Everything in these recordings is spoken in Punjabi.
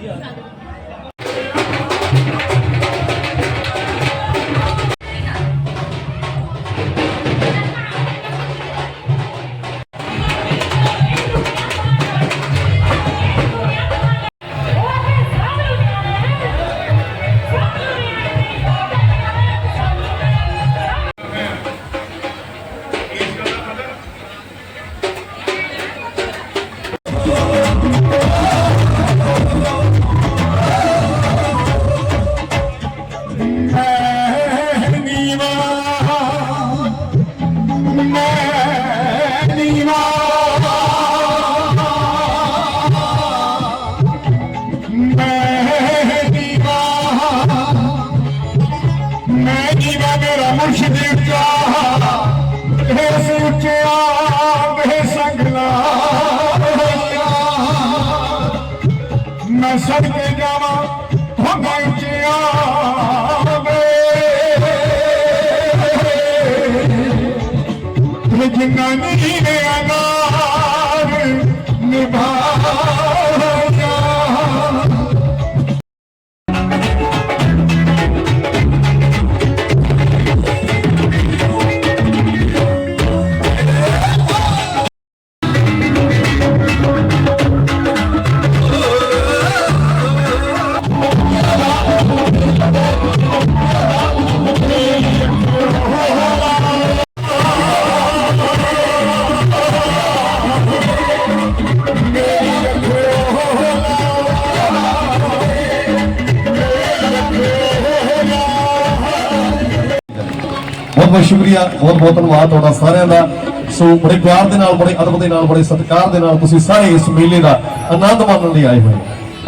Iya. ਇਸ ਉੱਚਾ ਵੇ ਸੰਗਲਾ ਮੈਂ ਸਦਕੇ ਜਾਵਾਂ ਹੋਗਾ ਉੱਚਿਆ ਵੇ ਜਿੰਨਾ ਨਹੀਂ ਨੇ ਬਹੁਤ ਸ਼ੁਕਰੀਆ ਬਹੁਤ ਬਹੁਤ ਧੰਨਵਾਦ ਤੁਹਾਡਾ ਸਾਰਿਆਂ ਦਾ। ਸੋ ਬੜੇ ਪਿਆਰ ਦੇ ਨਾਲ, ਬੜੇ ਅਦਬ ਦੇ ਨਾਲ, ਬੜੇ ਸਤਿਕਾਰ ਦੇ ਨਾਲ ਤੁਸੀਂ ਸਾਰੇ ਇਸ ਮੇਲੇ ਦਾ ਆਨੰਦ ਮਾਣਨ ਲਈ ਆਏ ਹੋਏ।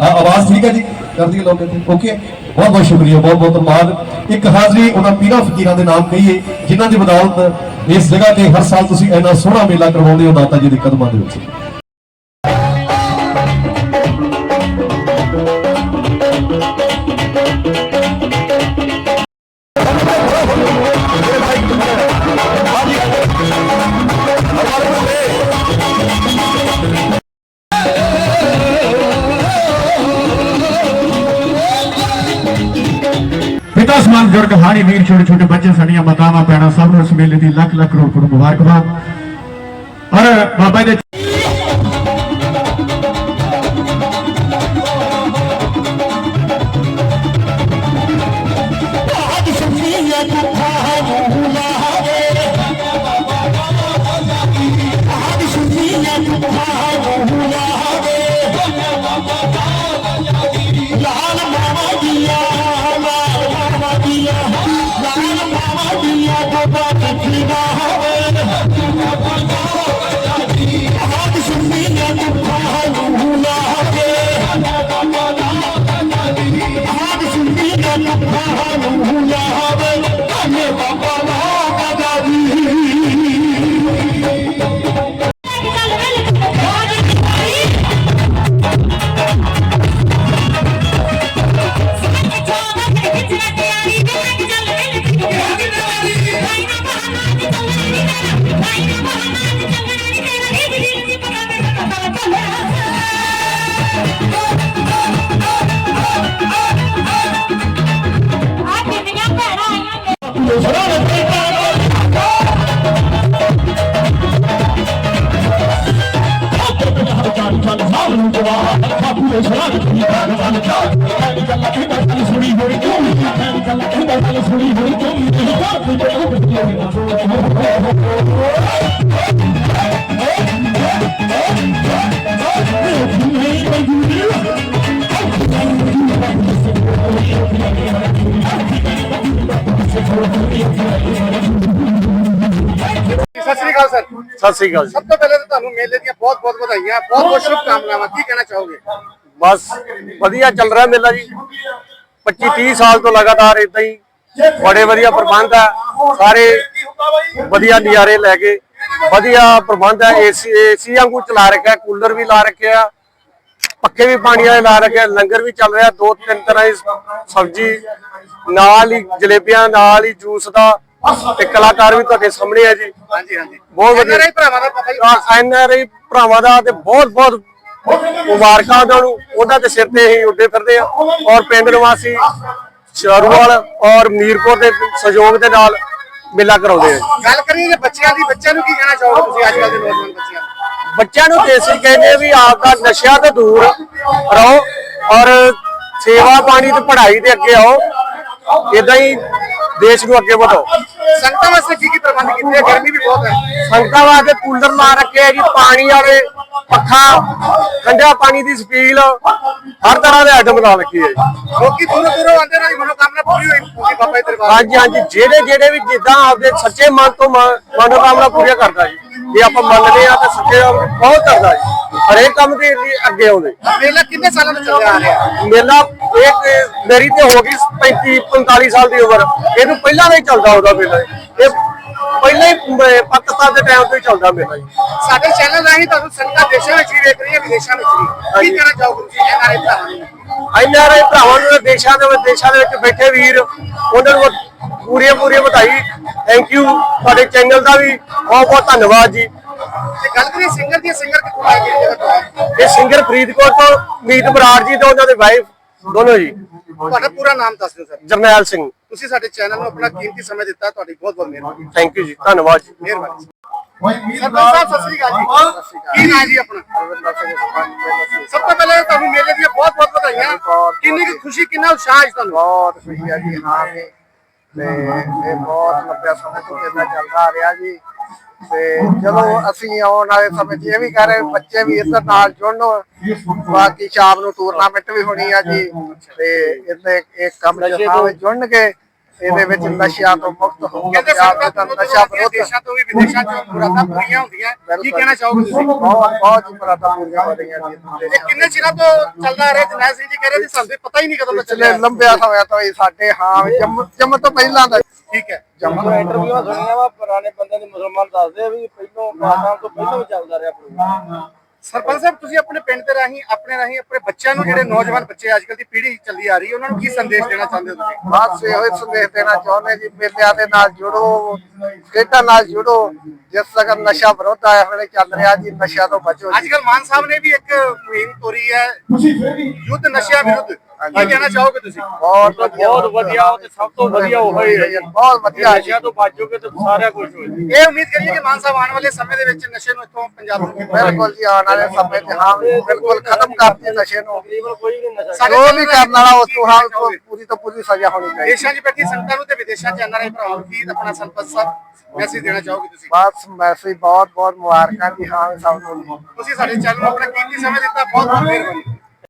ਆ, ਆਵਾਜ਼ ਠੀਕ ਹੈ ਜੀ? ਕਰਦੀ ਲੋਕ ਓਕੇ ਬਹੁਤ ਬਹੁਤ ਸ਼ੁਕਰੀਆ ਬਹੁਤ ਬਹੁਤ ਧੰਨਵਾਦ। ਇੱਕ ਹਾਜ਼ਰੀ ਉਹਨਾਂ ਪੀਰਾਂ ਫਕੀਰਾਂ ਦੇ ਨਾਮ ਕਹੀਏ, ਜਿਨ੍ਹਾਂ ਦੀ ਬਦੌਲਤ ਇਸ ਜਗ੍ਹਾ ਤੇ ਹਰ ਸਾਲ ਤੁਸੀਂ ਇੰਨਾ ਸੋਹਣਾ ਮੇਲਾ ਕਰਵਾਉਂਦੇ ਹੋ ਦਾਤਾ ਜੀ ਦੇ ਕਦਮਾਂ ਦੇ ਵਿੱਚ। ਪਿਤਾ ਸਮਾਨ ਬਜ਼ੁਰਗ ਹਾਣੀ ਵੀਰ, ਛੋਟੇ ਛੋਟੇ ਬੱਚੇ, ਸਾਡੀਆਂ ਮਾਤਾਵਾਂ ਪੈਣਾ ਸਭ ਨੂੰ ਇਸ ਮੇਲੇ ਦੀ ਲੱਖ ਲੱਖ ਕਰੋੜ ਕਰੋੜ ਮੁਬਾਰਕਬਾਦ। ਔਰ ਬਾਬਾ ਦੇ ਲਾਲ ਸਤਿ ਸ੍ਰੀ ਅਕਾਲ ਸਰ ਸਤਿ ਸ੍ਰੀ ਅਕਾਲ ਜੀ ਸਭ ਤੋਂ ਪਹਿਲੇ ਤਾਂ ਤੁਹਾਨੂੰ ਮੇਲੇ ਦੀਆਂ ਬਹੁਤ ਬਹੁਤ ਵਧਾਈਆਂ ਬਹੁਤ ਬਹੁਤ ਸ਼ੁਭਕਾਮਨਾਵਾਂ ਕੀ ਕਹਿਣਾ ਚਾਹੋਗੇ ਬਸ ਵਧੀਆ ਚੱਲ ਰਿਹਾ ਮੇਲਾ ਜੀ। 25 30 ਸਾਲ ਤੋਂ ਲਗਾਤਾਰ ਇਦਾਂ ਹੀ ਬੜੇ ਵਧੀਆ ਪ੍ਰਬੰਧ ਆ। ਸਾਰੇ ਵਧੀਆ ਨਜ਼ਾਰੇ ਲੈ ਕੇ ਵਧੀਆ ਪ੍ਰਬੰਧ ਹੈ ਏਸੀ ਏਸੀ ਵਾਂਗੂ ਚਲਾ ਰੱਖਿਆ ਕੂਲਰ ਵੀ ਲਾ ਰੱਖਿਆ ਪੱਕੇ ਵੀ ਪਾਣੀ ਵਾਲੇ ਲਾ ਰੱਖਿਆ ਲੰਗਰ ਵੀ ਚੱਲ ਰਿਹਾ ਦੋ ਤਿੰਨ ਤਰ੍ਹਾਂ ਦੀ ਸਬਜ਼ੀ ਨਾਲ ਹੀ ਜਲੇਬੀਆਂ ਨਾਲ ਹੀ ਜੂਸ ਦਾ ਤੇ ਕਲਾਕਾਰ ਵੀ ਤੁਹਾਡੇ ਸਾਹਮਣੇ ਆ ਜੀ। ਹਾਂਜੀ ਹਾਂਜੀ। ਬਹੁਤ ਵਧੀਆ। NRI ਭਰਾਵਾਂ ਦਾ ਪਤਾ ਹੀ ਐਨ ਆਰ ਆਈ ਭਰਾਵਾਂ ਦਾ ਤੇ ਬਹੁਤ ਬਹੁਤ ਮੁਬਾਰਕਾਂ ਉਹਨਾਂ ਨੂੰ ਉਹਨਾਂ ਦੇ ਸਿਰ ਤੇ ਹੀ ਉੱਡੇ ਫਿਰਦੇ ਆ। ਔਰ ਪਿੰਡ ਨਿਵਾਸੀ ਸ਼ਰਵਾਲ ਔਰ ਮੀਰਪੁਰ ਦੇ ਸਹਿਯੋਗ ਦੇ ਨਾਲ ਮੇਲਾ ਕਰਾਉਂਦੇ ਆ ਗੱਲ ਕਰੀਏ ਜੇ ਬੱਚਿਆਂ ਦੀ ਬੱਚਿਆਂ ਨੂੰ ਕੀ ਕਹਿਣਾ ਚਾਹੋਗੇ ਤੁਸੀਂ ਅੱਜ ਕੱਲ ਦੇ ਨੌਜਵਾਨ ਬੱਚਿਆਂ ਨੂੰ? ਬੱਚਿਆਂ ਨੂੰ ਦੇਸੀ ਕਹਿੰਦੇ ਆ ਵੀ ਆਪ ਦਾ ਨਸ਼ਿਆਂ ਤੋਂ ਦੂਰ ਰਹੋ ਔਰ ਸੇਵਾ ਪਾਣੀ ਤੇ ਪੜ੍ਹਾਈ ਦੇ ਅੱਗੇ ਆਓ। ਇਦਾਂ ਹੀ ਦੇਸ਼ ਨੂੰ ਅੱਗੇ ਵਧਾਓ। ਸੰਗਤਾਂ ਵਾਸਤੇ ਕੀ ਕੀ ਪ੍ਰਬੰਧ ਕੀਤੇ? ਗਰਮੀ ਵੀ ਬਹੁਤ ਹੈ। ਸੰਗਤਾਂ ਵਾਸਤੇ ਕੂਲਰ ਲਾ ਰੱਖੇ ਆ ਜੀ ਪਾਣੀ ਵਾਲੇ ਪੱਖਾ ਠੰਡਾ ਪਾਣੀ ਦੀ ਸਪੀਲ ਹਰ ਤਰ੍ਹਾਂ ਦੇ ਆਈਟਮ ਲਾ ਰੱਖੀ ਹੈ। ਜੀ ਲੋਕੀ ਦੂਰੋਂ ਦੂਰੋਂ ਆਉਂਦੇ ਨੇ ਮਨੋਕਾਮਨਾ ਪੂਰੀ ਹੋਈ ਪੂਰੀ ਬਾਬਾ ਜੀ ਦਰਬਾਰ ਹਾਂਜੀ ਹਾਂਜੀ ਜਿਹੜੇ ਜਿਹੜੇ ਵੀ ਜਿੱਦਾਂ ਆਪਦੇ ਸੱਚੇ ਮਨ ਤੋਂ ਮ- ਮਨੋਕਾਮਨਾ ਪੂਰੀਆਂ ਕਰਦਾ ਜੀ। ਜੇ ਆਪਾਂ ਮੰਨਦੇ ਆ ਤਾਂ ਸੱਚੇ ਮਨ ਬਹੁਤ ਕਰਦਾ ਜੀ। ਹਰੇਕ ਕੰਮ ਦੇ ਲਈ ਅੱਗੇ ਆਉਂਦੇ। ਮੇਲਾ ਕਿੰਨੇ ਸਾਲਾਂ ਤੋਂ ਚੱਲਿਆ ਆ ਰਿਹਾ? ਮੇਲਾ ਇੱਕ ਮੇਰੀ ਤੇ ਹੋ ਗਈ 35 45 ਸਾਲ ਦੀ ਉਮਰ। ਇਹਨੂੰ ਪਹਿਲਾਂ ਦਾ ਹੀ ਚੱਲਦਾ ਉਹਦਾ ਮੇਲਾ। ਇਹ ਪਹਿਲਾਂ ਹੀ ਅਹ, ਪਾਕਿਸਤਾਨ ਦੇ ਟਾਈਮ ਤੋਂ ਹੀ ਚੱਲਦਾ ਮੇਲਾ ਜੀ। ਸਾਡੇ ਚੈਨਲ ਰਾਹੀਂ ਤੁਹਾਨੂੰ ਸੰਗਤਾਂ ਦੇਸ਼ਾਂ ਵਿੱਚ ਵੀ ਵੇਖ ਰਹੀਆਂ ਵਿਦੇਸ਼ਾਂ ਵਿੱਚ ਵੀ। ਕੀ ਕਹਿਣਾ ਚਾਹੋਗੇ ਤੁਸੀਂ ਐਨਆਰਆਈ ਭਰਾਵਾਂ ਨੂੰ? ਐਨਆਰਆਈ ਭਰਾਵਾਂ ਨੂੰ ਦੇਸ਼ਾਂ ਦੇ ਵਿੱਚ ਦੇਸ਼ਾਂ ਦੇ ਵਿੱਚ ਬੈਠੇ ਵੀਰ ਉਹਨਾਂ ਨੂੰ ਪੂਰੀਆਂ ਪੂਰੀਆਂ ਵਧਾਈ। ਥੈਂਕ ਯੂ ਤੁਹਾਡੇ ਚੈਨਲ ਦਾ ਵੀ ਬਹੁਤ ਬਹੁਤ ਧੰਨਵਾਦ ਜੀ। ਤੇ ਗੱਲ ਕਰੀਏ ਸਿੰਗਰ ਦੀ ਸਿੰਗਰ ਕਿੱਥੋਂ ਆਏ ਕਿਹੜੀ ਜਗ੍ਹਾ ਤੋਂ ਆਏ ਇਹ ਸਿੰਗਰ ਫਰੀਦਕੋਟ ਤੋਂ ਮੀਤ ਬਰਾੜ ਜੀ ਤੇ ਉਹਨਾਂ ਦੇ ਵਾਈਫ ਦੋਨੋਂ ਜੀ। ਤੁਹਾਡਾ ਪੂਰਾ ਨਾਮ ਦੱਸ ਦਿਓ ਸਰ। ਜਰਨੈਲ ਸਿੰਘ। ਤੁਸੀਂ ਸਾਡੇ ਚੈਨਲ ਨੂੰ ਆਪਣਾ ਕੀਮਤੀ ਸਮਾਂ ਦਿੱਤਾ ਤੁਹਾਡੀ ਬਹੁਤ ਬਹੁਤ ਮਿਹਰਬਾਨੀ। ਥੈਂਕ ਯੂ ਜੀ। ਧੰਨਵਾਦ ਜੀ। ਮਿਹਰਬਾਨੀ। ਸਰਪੰਚ ਸਾਹਿਬ ਸਤਿ ਸ੍ਰੀ ਅਕਾਲ ਜੀ। ਕੀ ਨਾਂ ਜੀ ਆਪਣਾ? ਸਭ ਤੋਂ ਪਹਿਲਾਂ ਤੁਹਾਨੂੰ ਮੇਲੇ ਦੀਆਂ ਬਹੁਤ ਬਹੁਤ ਵਧਾਈਆਂ। ਕਿੰਨੀ ਕੁ ਖੁਸ਼ੀ ਕਿੰਨਾ ਉਤਸ਼ਾਹ ਹੈ ਤੁਹਾਨੂੰ? ਬਹੁਤ ਖੁਸ਼ੀ ਹੈ ਜੀ। ਹਾਂ ਤੇ ਇਹ ਬਹੁਤ ਲੰਬਾ ਸਮੇਂ ਤੋਂ ਚੱਲਦਾ ਆ ਰਿਹਾ ਜੀ। ਤੇ ਚਲੋ ਅਸੀਂ ਆਉਣ ਵਾਲੇ ਸਮੇਂ 'ਚ ਇਹ ਵੀ ਕਹਿ ਰਹੇ ਬੱਚੇ ਵੀ ਇਸ ਨਾਲ ਜੁੜਨ। ਬਾਕੀ ਸ਼ਾਮ ਨੂੰ ਟੂਰਨਾਮੈਂਟ ਵੀ ਹੋਣੀ ਆ ਜੀ। ਤੇ ਇਹਦੇ ਇੱਕ ਕੰਮ ਜਥਾ ਵਿੱਚ ਜੁੜਨਗੇ। ਇਹਦੇ ਵਿੱਚ ਨਸ਼ਿਆਂ ਤੋਂ ਮੁਕਤ ਹੋ ਕੇ ਨਸ਼ਾ ਵਿਰੋਧ ਦੇਸ਼ਾਂ ਤੋਂ ਵੀ ਵਿਦੇਸ਼ਾਂ ਤੋਂ ਮੁਰਾਦਾਂ ਪੂਰੀਆਂ ਹੁੰਦੀਆਂ। ਕੀ ਕਹਿਣਾ ਚਾਹੋਗੇ ਤੁਸੀਂ? ਬਹੁਤ ਬਹੁਤ ਹੀ ਮੁਰਾਦਾਂ ਪੂਰੀਆਂ ਹੋ ਰਹੀਆਂ ਜੀ ਇਹ ਕਿੰਨੇ ਚਿਰਾਂ ਤੋਂ ਚੱਲਦਾ ਆ ਰਿਹਾ ਜਨੈਲ ਸਿੰਘ ਜੀ? ਕਹਿ ਰਹੇ ਸੀ ਸਾਨੂੰ ਪਤਾ ਹੀ ਨਹੀਂ ਕਦੋਂ ਦਾ ਚੱਲਿਆ। ਲੰਬਿਆ ਸਮੇਂ ਤੋਂ ਹੀ ਸਾਡੇ ਹਾਂ ਜੰਮ ਜੰਮ ਤੋਂ ਪਹਿਲਾਂ ਦਾ ਠੀਕ ਹੈ। ਜੰਮ ਇੰਟਰਵਿਊਆਂ ਸੁਣੀਆਂ ਵਾ ਪੁਰਾਣੇ ਬੰਦੇ ਦੇ ਮੁਸਲਮਾਨ ਦੱਸਦੇ ਆ ਵੀ ਪਹਿਲੋਂ ਪਾਕਿਸਤਾਨ ਤੋਂ ਪਹਿਲਾਂ ਵੀ ਚੱਲਦਾ ਰਿਹਾ ਪ੍ਰੋਗਰਾਮ ਸਰਪੰਚ ਸਾਹਿਬ ਤੁਸੀਂ ਆਪਣੇ ਪਿੰਡ ਦੇ ਰਾਹੀਂ ਆਪਣੇ ਰਾਹੀਂ ਆਪਣੇ ਬੱਚਿਆਂ ਨੂੰ ਜਿਹੜੇ ਨੌਜਵਾਨ ਬੱਚੇ ਅੱਜ ਕੱਲ ਦੀ ਪੀੜ੍ਹੀ ਚੱਲੀ ਆ ਰਹੀ ਹੈ ਉਹਨਾਂ ਨੂੰ ਕੀ ਸੰਦੇਸ਼ ਦੇਣਾ ਚਾਹੁੰਦੇ ਹੋ ਤੁਸੀਂ? ਬਸ ਇਹੋ ਹੀ ਸੰਦੇਸ਼ ਦੇਣਾ ਚਾਹੁੰਦੇ ਜੀ ਮੇਲਿਆਂ ਦੇ ਨਾਲ ਜੁੜੋ ਖੇਡਾਂ ਨਾਲ ਜੁੜੋ ਜਿਸ ਤਰ੍ਹਾਂ ਨਸ਼ਾ ਵਿਰੋਧ ਆਇਆ ਹੋਇਆ ਚੱਲ ਰਿਹਾ ਜੀ ਨਸ਼ਿਆਂ ਤੋਂ ਬਚੋ ਅੱਜ ਜੀ। ਕੱਲ ਮਾਨ ਸਾਹਿਬ ਨੇ ਵੀ ਇੱਕ ਮੁਹਿੰਮ ਤੋਰੀ ਹੈ ਯੁੱਧ ਨਸ਼ਿਆਂ ਵਿਰੁੱਧ। ਕੀ ਕਹਿਣਾ ਚਾਹੋਗੇ ਤੁਸੀਂ? ਬਹੁਤ ਵਧੀਆ। ਬਹੁਤ ਵਧੀਆ ਉਹ ਤੇ ਸਭ ਤੋਂ ਵਧੀਆ ਉਹ ਹੀ ਹੈ ਬਹੁਤ ਵਧੀਆ। ਨਸ਼ਿਆਂ ਤੋਂ ਬਚੋਗੇ ਤੇ ਸਾਰਾ ਕੁਝ ਹੋ ਜਾਏਗਾ ਇਹ ਉਮੀਦ ਕਰੀਏ ਕਿ ਮਾਨ ਸਾਹਿਬ ਆਉਣ ਵਾਲੇ ਸਮੇਂ ਦੇ ਵਿੱਚ ਨਸ਼ੇ ਨੂੰ ਇੱਥੋਂ ਪੰਜਾਬ ਨੂੰ ਬਿਲਕੁਲ ਜੀ ਆਉਣ ਵਾਲੇ ਸਮੇਂ ਤੇ ਹਾਂ ਬਿਲਕੁਲ ਖਤਮ ਕਰਤੀ ਨਸ਼ੇ ਨੂੰ। ਜੋ ਵੀ ਰਾਹੀਂ ਕਰਨ ਵਾਲਾ ਉਸ ਤੋਂ ਹਾਂ? ਪੂਰੀ ਤੋਂ ਪੂਰੀ ਸਜ਼ਾ ਹੋਣੀ ਚਾਹੀਦੀ। ਦੇਸ਼ਾਂ 'ਚ ਬੈਠੀ ਸੰਗਤਾਂ ਨੂੰ ਤੇ ਵਿਦੇਸ਼ਾਂ 'ਚ ਐਨਆਰਆਈ ਭਰਾਵਾਂ ਨੂੰ ਕੀ ਆਪਣਾ ਸਰਪੰਚ ਸਾਹਿਬ ਮੈਸੇਜ ਦੇਣਾ ਚਾਹੋਗੇ ਤੁਸੀਂ? ਬਸ ਮੈਸੇਜ ਬਹੁਤ ਬਹੁਤ ਮੁਬਾਰਕਾਂ ਜੀ ਹਾਂ ਸਭ ਨੂੰ। ਤੁਸੀਂ ਸਾਡੇ ਚੈਨਲ ਨੂੰ ਆਪਣਾ ਕੀਮਤੀ ਸਮਾਂ ਦਿੱਤਾ ਬਹੁਤ ਬਹੁਤ ਮਿਹਰਬਾਨੀ।